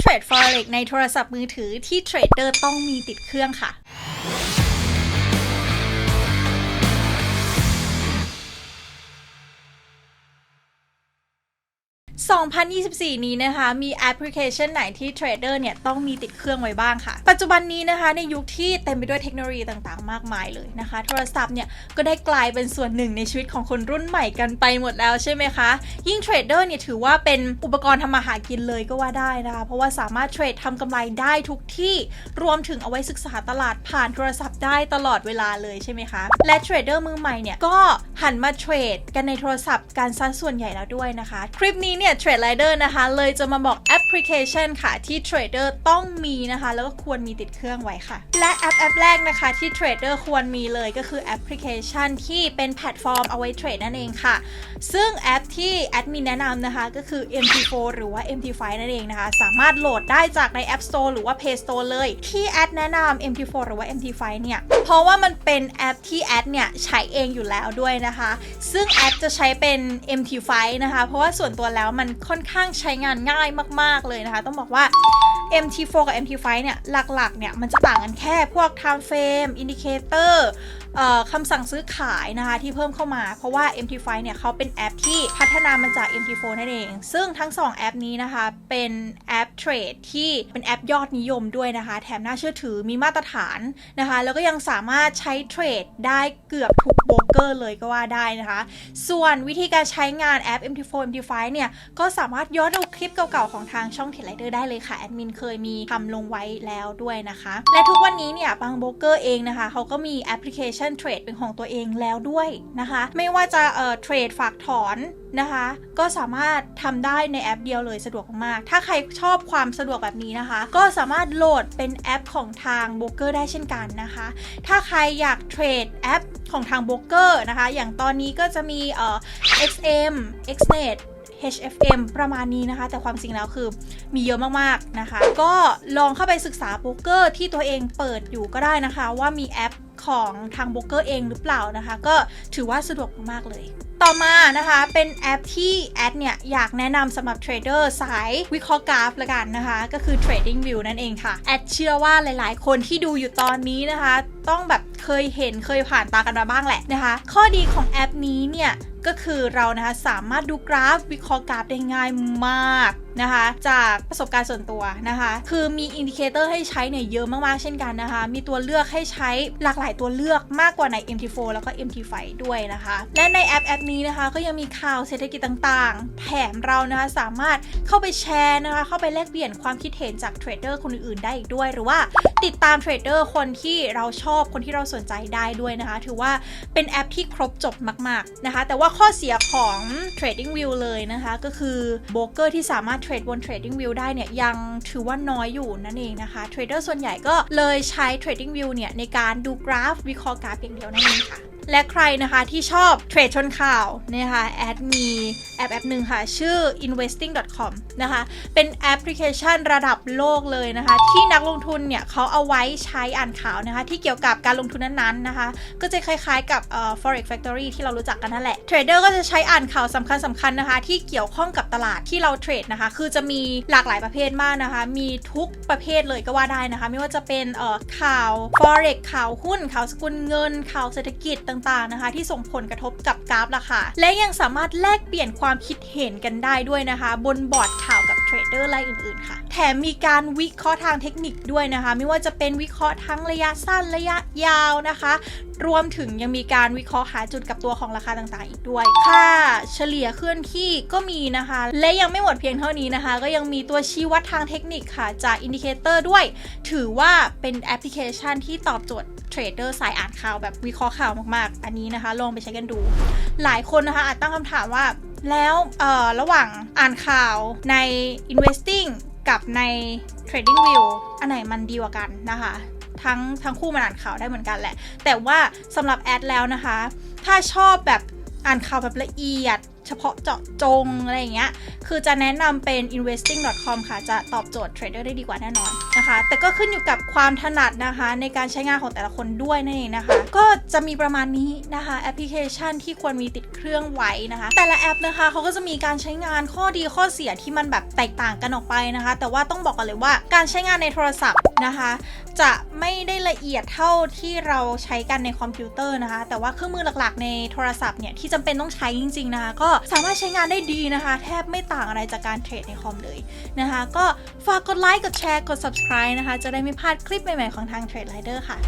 เทรด forex ในโทรศัพท์มือถือที่เทรดเดอร์ต้องมีติดเครื่องค่ะ 2024 นี้นะคะ มีแอปพลิเคชันไหนที่เทรดเดอร์เนี่ย ต้องมีติดเครื่องไว้บ้างค่ะ ปัจจุบันนี้นะคะ ในยุคที่เต็มไปด้วยเทคโนโลยีต่างๆ มากมายเลยนะคะ โทรศัพท์เนี่ย ก็ได้กลายเป็นส่วนหนึ่งในชีวิตของคนรุ่นใหม่กันไปหมดแล้วใช่ไหมคะ ยิ่งเทรดเดอร์เนี่ย ถือว่าเป็นอุปกรณ์ทำมาหากินเลยก็ว่าได้นะคะ เพราะว่าสามารถเทรดทำกำไรได้ทุกที่รวมถึงเอาไว้ศึกษาตลาดผ่านโทรศัพท์ได้ตลอดเวลาเลยใช่ไหมคะและเทรดเดอร์มือใหม่เนี่ยก็หันมาเทรดกันในโทรศัพท์การซะส่วนใหญ่แล้วด้วยนะคะ คลิปนี้เนี่ยเทรดไรเดอร์นะคะ เลยจะมาบอกแอปพลิเคชันค่ะ ที่เทรดเดอร์ต้องมีนะคะ แล้วก็ควรมีติดเครื่องไว้ค่ะ และแอปแอปแรกนะคะที่เทรดเดอร์ควรมีเลยก็คือแอปพลิเคชันที่เป็นแพลตฟอร์มเอาไว้เทรดนั่นเองค่ะ ซึ่งแอปที่แอดมินแนะนำนะคะก็คือ MT4 หรือว่า MT5 นั่นเองนะคะ สามารถโหลดได้จากใน App Store หรือว่า Play Store เลย ที่แอดแนะนำ MT4 หรือว่า MT5 เนี่ย เพราะว่ามันเป็นแอปที่แอดเนี่ยใช้เองอยู่แล้วด้วยนะคะ ซึ่งแอดจะใช้เป็น MT5 นะคะ เพราะว่าส่วนตัวแล้วมันค่อนข้างใช้งานง่ายมาก ๆ เลยนะคะ ต้องบอกว่า MT4 กับ MT5 เนี่ย หลัก ๆ เนี่ย มันจะต่างกันแค่พวก time frame indicator คำสั่งซื้อขายนะคะ ที่เพิ่มเข้ามา เพราะว่า MT5 เนี่ยเขาเป็นแอปที่พัฒนามาจาก MT4 นั่นเอง ซึ่งทั้ง 2 แอปนี้นะคะ เป็นแอปเทรดที่เป็นแอปยอดนิยมด้วยนะคะ แถมน่าเชื่อถือมีมาตรฐานนะคะ แล้วก็ยังสามารถใช้เทรดได้เกือบทุก โบรกเกอร์เลยก็ว่าได้นะคะ ส่วนวิธีการใช้งานแอป MT4 MT5 เนี่ย ก็สามารถย้อนดูคลิปเก่าๆ ของทางช่องเทรดเดอร์ได้เลยค่ะ แอดมินเคยมีทำลงไว้แล้วด้วยนะคะ และทุกวันนี้เนี่ยบางโบรกเกอร์เองนะคะ เขาก็มีแอปพลิเคชันเทรดเป็นของตัวเองแล้วด้วยนะคะ ไม่ว่าจะเอ่อเทรดฝากถอน นะคะ ก็สามารถทำได้ในแอปเดียวเลยสะดวกมาก ถ้าใครชอบความสะดวกแบบนี้นะคะ ก็สามารถโหลดเป็นแอปของทางโบรกเกอร์ได้เช่นกันนะคะ ถ้าใครอยากเทรดแอปของทางโบรกเกอร์นะคะ อย่างตอนนี้ก็จะมีเอ่อ XM XNet HFM ประมาณนี้นะคะ แต่ความจริงแล้วคือมีเยอะมากๆนะคะ ก็ลองเข้าไปศึกษาโบรกเกอร์ที่ตัวเองเปิดอยู่ก็ได้นะคะ ว่ามีแอปของทางโบรกเกอร์เองหรือเปล่านะคะ ก็ถือว่าสะดวกมากๆเลย ต่อมานะคะเป็นแอปที่แอดเนี่ย อยากแนะนำสำหรับเทรดเดอร์สายวิเคราะห์กราฟละกันนะคะ ก็คือ Trading View นั่นเองค่ะ แอดเชื่อว่าหลายๆ คนที่ดูอยู่ตอนนี้นะคะ ต้องแบบเคยเห็นเคยผ่านตากันมาบ้างแหละนะคะ ข้อดีของแอปนี้เนี่ย ก็คือเรานะคะสามารถดูกราฟวิเคราะห์กราฟได้ง่ายมากนะคะจากประสบการณ์ส่วนตัวนะคะคือมีอินดิเคเตอร์ให้ใช้เนี่ยเยอะมากๆเช่นกันนะคะ มีตัวเลือกให้ใช้หลากหลายตัวเลือกมากกว่าใน MT4 แล้วก็ MT5 ด้วยนะคะ และในแอปแอปนี้นะคะก็ยังมีข่าวเศรษฐกิจต่างๆ แถมเรานะคะสามารถเข้าไปแชร์นะคะ เข้าไปแลกเปลี่ยนความคิดเห็นจากเทรดเดอร์คนอื่นๆได้อีกด้วย หรือว่าติดตามเทรดเดอร์คนที่เราชอบคนที่เราสนใจได้ด้วยนะคะ ถือว่าเป็นแอปที่ครบจบมาก ๆนะคะ แต่ว่าข้อเสียของ Trading View เลยนะคะ ก็คือโบรกเกอร์ที่สามารถเทรดบน Trading View ได้เนี่ยยังถือว่าน้อยอยู่นั่นเองนะคะเทรดเดอร์ส่วนใหญ่ก็เลยใช้ Trading View เนี่ยในการดูกราฟวิเคราะห์กราฟเพียงเดียวนั่นเองค่ะ และใครนะคะที่ชอบเทรดชนข่าวนะคะแอดมีแอปแอปหนึ่งค่ะ ชื่อ investing.com นะคะ เป็นแอปพลิเคชันระดับโลกเลยนะคะ ที่นักลงทุนเนี่ยเขาเอาไว้ใช้อ่านข่าวนะคะ ที่เกี่ยวกับการลงทุนนั้นๆนะคะ ก็จะคล้ายๆกับเอ่อ forex factory ที่เรารู้จักกันนั่นแหละ เทรดเดอร์ก็จะใช้อ่านข่าวสำคัญสำคัญๆนะคะ ที่เกี่ยวข้องกับตลาดที่เราเทรดนะคะ คือจะมีหลากหลายประเภทมากนะคะ มีทุกประเภทเลยก็ว่าได้นะคะ ไม่ว่าจะเป็นเอ่อข่าว forex ข่าวหุ้น ข่าวสกุลเงิน ข่าวเศรษฐกิจต่างๆนะคะ ที่ส่งผลกระทบกับกราฟราคาและยังสามารถแลกเปลี่ยนความคิดเห็นกันได้ด้วยนะคะ บนบอร์ดข่าวกับ เทรดเดอร์รายอื่นๆค่ะ แถมมีการวิเคราะห์ทางเทคนิคด้วยนะคะ ไม่ว่าจะเป็นวิเคราะห์ทั้งระยะสั้นระยะยาวนะคะ รวมถึงยังมีการวิเคราะห์หาจุดกับตัวของราคาต่างๆ อีกด้วย ค่าเฉลี่ยเคลื่อนที่ก็มีนะคะ และยังไม่หมดเพียงเท่านี้นะคะ ก็ยังมีตัวชี้วัดทางเทคนิคค่ะ จากอินดิเคเตอร์ด้วย ถือว่าเป็นแอปพลิเคชันที่ตอบโจทย์เทรดเดอร์สายอ่านข่าวแบบวิเคราะห์ข่าวมากๆ อันนี้นะคะ ลองไปใช้กันดู หลายคนนะคะอาจตั้งคำถามว่า แล้วระหว่างอ่านข่าวใน investing กับใน trading view อันไหนมันดีกว่ากันนะคะทั้งทั้งคู่มันอ่านข่าวได้เหมือนกันแหละ แต่ว่าสำหรับแอดแล้วนะคะ ถ้าชอบแบบอ่านข่าวแบบละเอียด เฉพาะเจาะจงอะไรอย่างเงี้ย คือจะแนะนำเป็น investing.com ค่ะ จะตอบโจทย์เทรดเดอร์ได้ดีกว่าแน่นอนนะคะ แต่ก็ขึ้นอยู่กับความถนัดนะคะ ในการใช้งานของแต่ละคนด้วยนั่นเองนะคะ ก็จะมีประมาณนี้นะคะแอปพลิเคชันที่ควรมีติดเครื่องไว้นะคะ แต่ละแอปนะคะเขาก็จะมีการใช้งานข้อดีข้อเสียที่มันแบบแตกต่างกันออกไปนะคะ แต่ว่าต้องบอกกันเลยว่าการใช้งานในโทรศัพท์ นะคะ จะไม่ได้ละเอียดเท่าที่เราใช้กันในคอมพิวเตอร์นะคะ แต่ว่าเครื่องมือหลักๆ ในโทรศัพท์เนี่ยที่จำเป็นต้องใช้จริง ๆ นะคะ ก็สามารถใช้งานได้ดีนะคะ แทบไม่ต่างอะไรจากการเทรดในคอมเลยนะคะ ก็ฝากกดไลค์กดแชร์กด subscribe นะคะ จะได้ไม่พลาดคลิปใหม่ๆของทาง Trade Rider ค่ะ